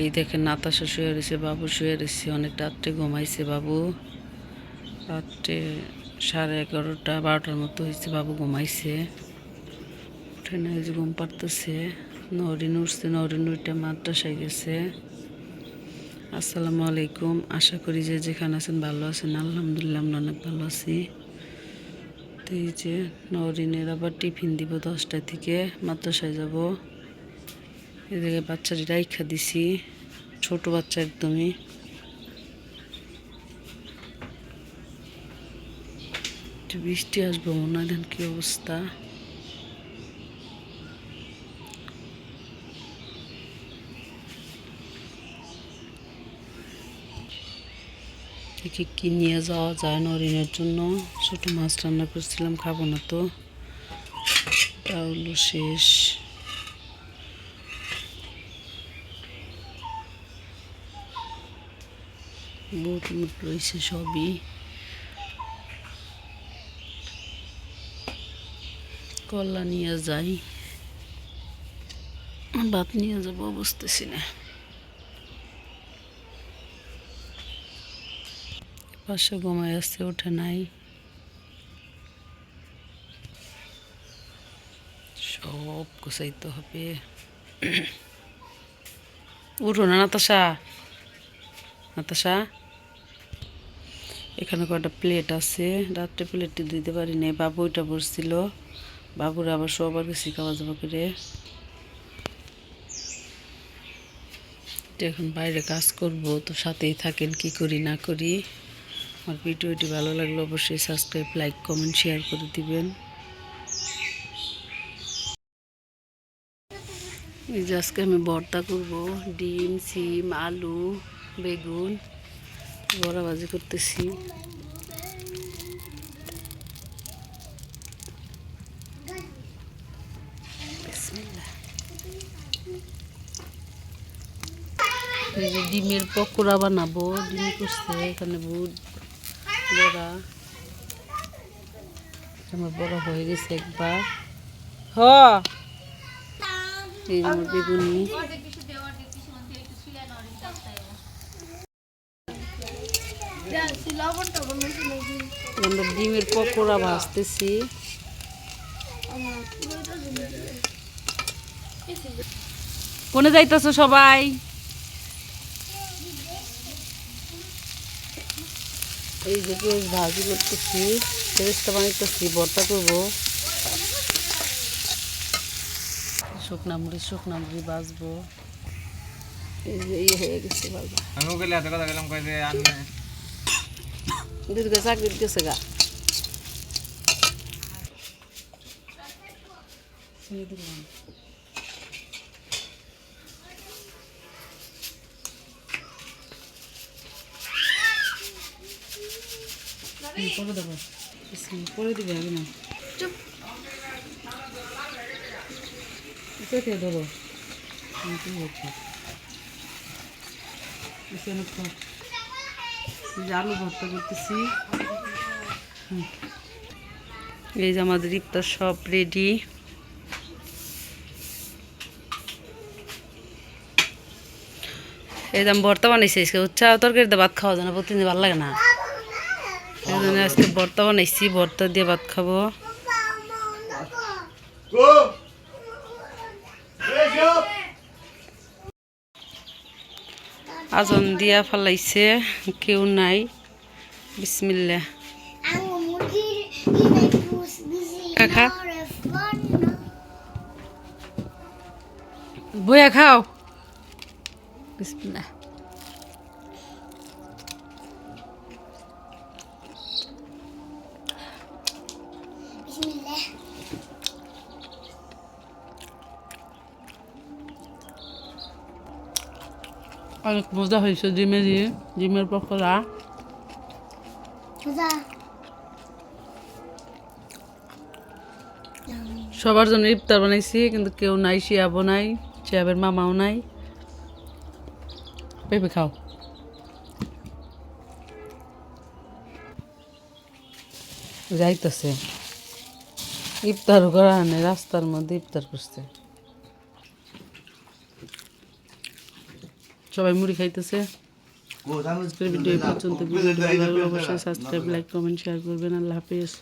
এই দেখেন নাতাশা শুয়ে রয়েছে, বাবু শুয়ে রয়েছে, অনেক রাত্রে ঘুমাইছে বাবু। রাত্রে সাড়ে এগারোটা, বারোটার মতো হয়েছে, বাবু ঘুমাইছে। উঠে না যে ঘুম পাড়তেছে নরিন উঠছে নরিন উঠে মাদ্রাসায় গেছে। আসসালামু আলাইকুম, আশা করি যে যেখানে আছেন ভালো আছেন, আলহামদুলিল্লাহ আমরা অনেক ভালো আছি। তো এই যে নরিনের আবার টিফিন দিব দশটা থেকে, মাদ্রাসায় যাব। এদিকে বাচ্চাটি রাইখা দিছি, ছোট বাচ্চা একদমই। বৃষ্টি আসব মনে হয় কি অবস্থা। দেখি কি নিয়ে যাওয়া যায় নরিনের জন্য? ছোট মাছ রান্না করছিলাম, খাব না তো। তাহলে শেষ। বুট মুট রয়েছে সবই। কলা নিয়ে যাই। ভাত নিয়ে যাব, বুঝতেছি না। পাশে ঘুমাই আসছে ওঠে নাই। সব গুছাইতে হবে। উঠো না, নাতাশা। নাতাশা এখানে কয়টা প্লেট আছে? রাত্রে প্লেটটি দিতে পারি নাই, বাবু ওইটা বসছিল। বাবুর আবার সবার বেশি খাওয়া করে। এখন বাইরে কাজ করব, তো সাথেই থাকেন, কি করি, না করি। আমার ভিডিওটি ভালো লাগলে অবশ্যই সাবস্ক্রাইব লাইক কমেন্ট শেয়ার করে দিবেন। এই যে আজকে আমি ভর্তা করব, ডিম, সিম, আলু। বেগুন বড়া ভাজি করতেছি ডিমের পকোড়া বানাবো, ডিম করছে এখানে বুট, বড়া। আমার বড় হয়ে গেছে একবার। হ! বেগুনি। আমরা ডিমের পকোড়া ভাজতেছি। কোনে যাইতেছো সবাই? এই যে পেঁয়াজ ভাজি করতেছি, পেঁয়াজটা বানাইতেছি, ভর্তা করব। শুকনা মুড়ি শুকনা মুড়ি বাজবো এই যে ইয়ে হয়ে গেছে বাজা আমি ওকে কথা গেলাম কই যে আনবে দিদিকে চাকরি গেছে গা। পরে দেবো পরে দিবে আগে না চুপ। ধরো খাও এই যে আলু ভর্তা করতেছি। এই যে আমাদের ইফতার সব রেডি এই আমি ভর্তা বানাইছি আজকে। উচ্চা তরকারিতে ভাত খাওয়া যায় না, প্রতিদিন ভালো লাগে না। এই জন্য আজকে ভর্তা বানাইছি, ভর্তা দিয়ে ভাত খাব। আজন দিয়া ফেলাইছে কেউ নাই। বিসমিল্লা কাকা বইয়া খাও। বিসমিল্লা অনেক মজা হয়েছে ডিমে দিয়ে। ডিমের পকোড়া। সবার জন্য ইফতার বানাইছি কিন্তু কেউ নাই শিয়াবো নাই শিয়াবের মামাও নাই। পেঁপে খাও। যাইতেছে। ইফতার করা রাস্তার মধ্যে ইফতার করছে। সবাই মুড়ি খাইতেছে। ভিডিও পর্যন্ত। ভালো অবশ্যই সাবস্ক্রাইব লাইক কমেন্ট শেয়ার করবেন। আল্লাহ হাফিজ।